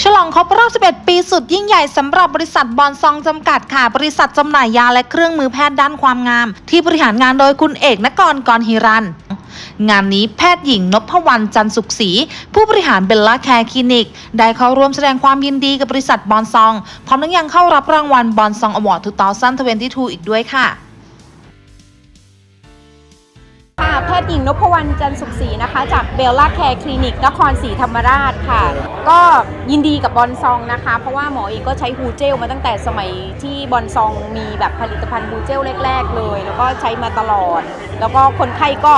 ฉลองครบรอบ 11 ปีสุดยิ่งใหญ่สำหรับบริษัทบอนซองจำกัดค่ะ บริษัทจำหน่ายยาและเครื่องมือแพทย์ด้านความงาม ที่บริหารงานโดยคุณเอกนกรกรฮิรัน งานนี้แพทย์หญิงนพวรรณจันสุขศรีผู้บริหารเบลล่าแคร์คลินิก ได้เข้าร่วมแสดงความยินดีกับบริษัทบอนซอง พร้อมทั้งยังเข้ารับรางวัลบอนซองอวอร์ด 2022 อีกด้วยค่ะ แพทย์หญิงนพวรรณจันทร์สุขศรีนะคะ จากเบลล่าแคร์คลินิกนครศรีธรรมราชค่ะ ก็ยินดีกับบอนซองนะคะ เพราะว่าหมอเองก็ใช้ฮูเจลมาตั้งแต่สมัยที่บอนซองมีแบบผลิตภัณฑ์ฮูเจลแรก ๆ เลย แล้วก็ใช้มาตลอด แล้วก็คนไข้ก็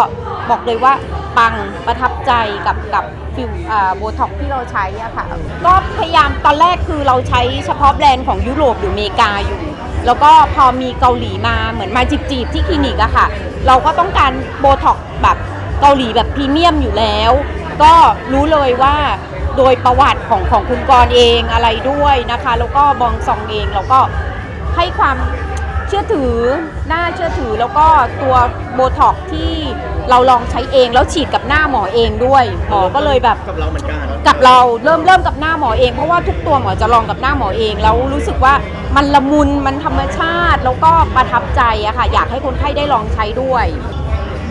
บอกเลยว่าปังประทับใจกับกับฟิวโบท็อกที่เราใช้อะค่ะ ก็พยายามตอนแรกคือเราใช้เฉพาะแบรนด์ของยุโรปหรืออเมริกาอยู่ แล้วก็พอมีเกาหลีมาเหมือนมาจีบๆที่คลินิกอะค่ะ เราก็ต้องการโบท็อกแบบเกาหลีแบบพรีเมียมอยู่แล้ว ก็รู้เลยว่าโดยประวัติของของคุณกรเองอะไรด้วยนะคะ แล้วก็บองซองเองเราก็ให้ความ เชื่อถือน่าเชื่อถือแล้วก็ตัวโบท็อกซ์ที่เราลองใช้เองแล้วฉีดกับหน้าหมอเองด้วย หมอก็เลยแบบกับเราเหมือนกันกับเราเริ่มเริ่มกับหน้าหมอเองเพราะว่าทุกตัวหมอจะลองกับหน้าหมอเองแล้วรู้สึกว่ามันละมุนมันธรรมชาติแล้วก็ประทับใจอะค่ะอยากให้คนไข้ได้ลองใช้ด้วย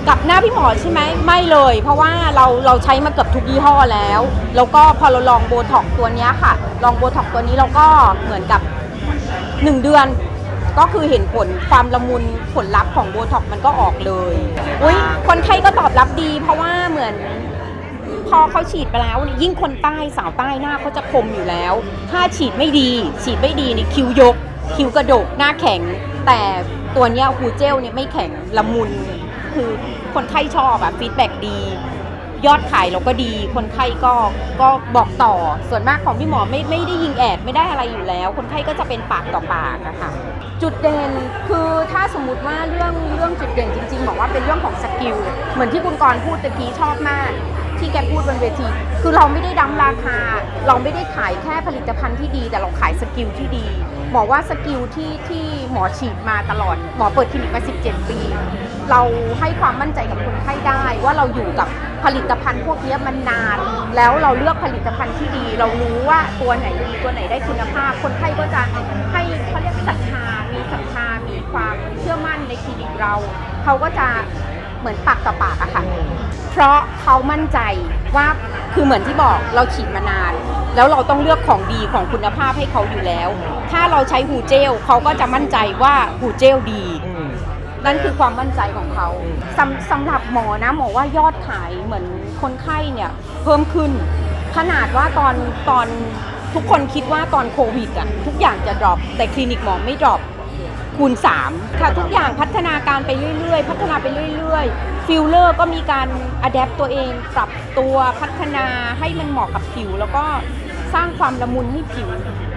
กับหน้าพี่หมอใช่ไหมไม่เลย เพราะว่าเราเราใช้มาเกือบทุกยี่ห้อแล้ว แล้วก็พอเราลองโบท็อกซ์ตัวเนี้ยค่ะ ลองโบท็อกซ์ตัวนี้เราก็เหมือนกับ 1 เดือน ก็คือเห็นผลความละมุนผลลัพธ์ของโบท็อกซ์มันก็ออกเลยอุ้ยคนไข้ก็ตอบรับดี เพราะว่าเหมือน พอเขาฉีดไปแล้วเนี่ยยิ่งคนใต้สาวใต้หน้าเขาจะคมอยู่แล้ว ถ้าฉีดไม่ดี ฉีดไม่ดีนี่คิ้วยก คิ้วกระดกหน้าแข็ง แต่ตัวเนี้ยฮูเจลเนี่ยไม่แข็งละมุน คือคนไข้ชอบอะฟีดแบ็ดี ยอดขายเราก็ดี คนไข้ก็ก็บอกต่อ ส่วนมากของพี่หมอไม่ไม่ได้ยิงแอดไม่ได้อะไรอยู่แล้ว คนไข้ก็จะเป็นปากต่อปากนะคะจุดเด่นคือถ้าสมมติว่าเรื่องเรื่องจุดเด่นจริงๆบอกว่าเป็นเรื่องของสกิลเหมือนที่คุณกรณ์พูดตะกี้ชอบมาก ที่แกพูดบนเวที คือเราไม่ได้ดั้มราคา เราไม่ได้ขายแค่ผลิตภัณฑ์ที่ดี แต่เราขายสกิลที่ดีหมอว่าสกิลที่ที่หมอฉีดมาตลอด หมอเปิดคลินิกมา 17 ปี เราให้ความมั่นใจกับคนไข้ได้ ว่าเราอยู่กับผลิตภัณฑ์พวกนี้มันนาน แล้วเราเลือกผลิตภัณฑ์ที่ดี เรารู้ว่าตัวไหนดีตัวไหนได้คุณภาพ คนไข้ก็จะให้เขาเรียกศรัทธามีศรัทธามีความเชื่อมั่นในคลินิกเรา เขาก็จะ เหมือนปากต่อปากอะค่ะ เพราะเขามั่นใจว่าคือเหมือนที่บอกเราฉีดมานาน แล้วเราต้องเลือกของดีของคุณภาพให้เขาอยู่แล้ว ถ้าเราใช้ฮูเจลเขาก็จะมั่นใจว่าฮูเจลดีนั่นคือความมั่นใจของเขาสำสำหรับหมอนะหมอว่ายอดขายเหมือนคนไข้เนี่ยเพิ่มขึ้น ขนาดว่าตอนตอนทุกคนคิดว่าตอนโควิดอะทุกอย่างจะดรอปแต่คลินิกหมอไม่ดรอป คูณ 3 ค่ะทุกอย่างพัฒนาการไปเรื่อยๆ พัฒนาไปเรื่อยๆ ฟิลเลอร์ก็มีการอัดแอปตัวเอง ปรับตัวพัฒนาให้มันเหมาะกับผิว แล้วก็สร้างความละมุนให้ผิว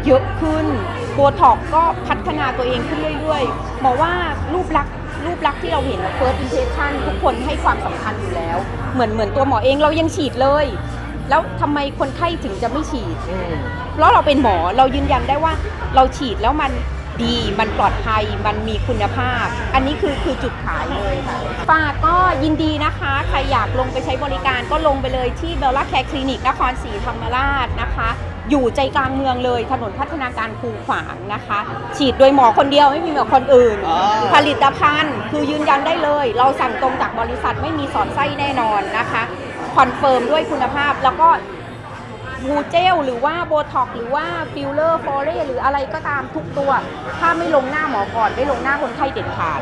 เยอะขึ้นโบท็อกก็พัฒนาตัวเองขึ้นเรื่อยๆบอกว่ารูปลักษณ์รูปลักษณ์ที่เราเห็น first impression ทุกคนให้ความสำคัญอยู่แล้ว เหมือนเหมือนตัวหมอเองเรายังฉีดเลย แล้วทำไมคนไข้ถึงจะไม่ฉีด เพราะเราเป็นหมอเรายืนยันได้ว่าเราฉีดแล้วมัน ดีมันปลอดภัยมันมีคุณภาพ อันนี้คือคือจุดขายเลยค่ะฝากก็ยินดีนะคะ ใครอยากลงไปใช้บริการก็ลงไปเลยที่เบลล่าแคร์คลินิกนครศรีธรรมราชนะคะ อยู่ใจกลางเมืองเลยถนนพัฒนาการคูขวางนะคะ ฉีดโดยหมอคนเดียวไม่มีหมอคนอื่นอ๋อผลิตภัณฑ์คือยืนยันได้เลย เราสั่งตรงจากบริษัทไม่มีสอดไส้แน่นอนนะคะคอนเฟิร์มด้วยคุณภาพแล้วก็ ฮูเจลหรือว่าโบท็อกหรือว่าฟิลเลอร์ฟอเรหรืออะไรก็ตามทุกตัว ถ้าไม่ลงหน้าหมอก่อนไม่ลงหน้าคนไข้เด็ดขาด